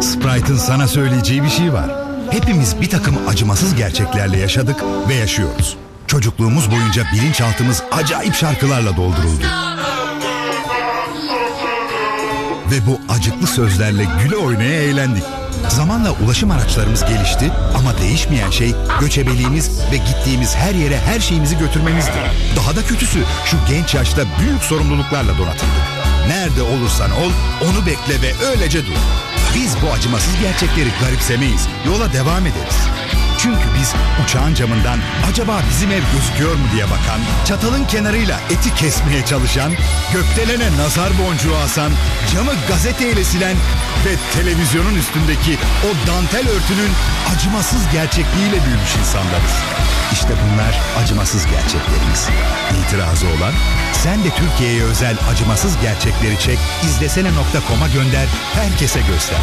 Sprite'ın sana söyleyeceği bir şey var. Hepimiz bir takım acımasız gerçeklerle yaşadık ve yaşıyoruz. Çocukluğumuz boyunca bilinçaltımız acayip şarkılarla dolduruldu. Ve bu acıklı sözlerle güle oynaya eğlendik. Zamanla ulaşım araçlarımız gelişti ama değişmeyen şey göçebeliğimiz ve gittiğimiz her yere her şeyimizi götürmemizdi. Daha da kötüsü şu genç yaşta büyük sorumluluklarla donatıldık. Nerede olursan ol onu bekle ve öylece dur. Biz bu acımasız gerçekleri garipsemeyiz. Yola devam ederiz. Çünkü biz uçağın camından acaba bizim ev gözüküyor mu diye bakan, çatalın kenarıyla eti kesmeye çalışan, gökdelene nazar boncuğu asan, camı gazeteyle silen ve televizyonun üstündeki o dantel örtünün acımasız gerçekliğiyle büyümüş insanlarız. Acımasız gerçeklerimiz. İtirazı olan sen de Türkiye'ye özel acımasız gerçekleri çek, izlesene.com'a gönder, herkese göster.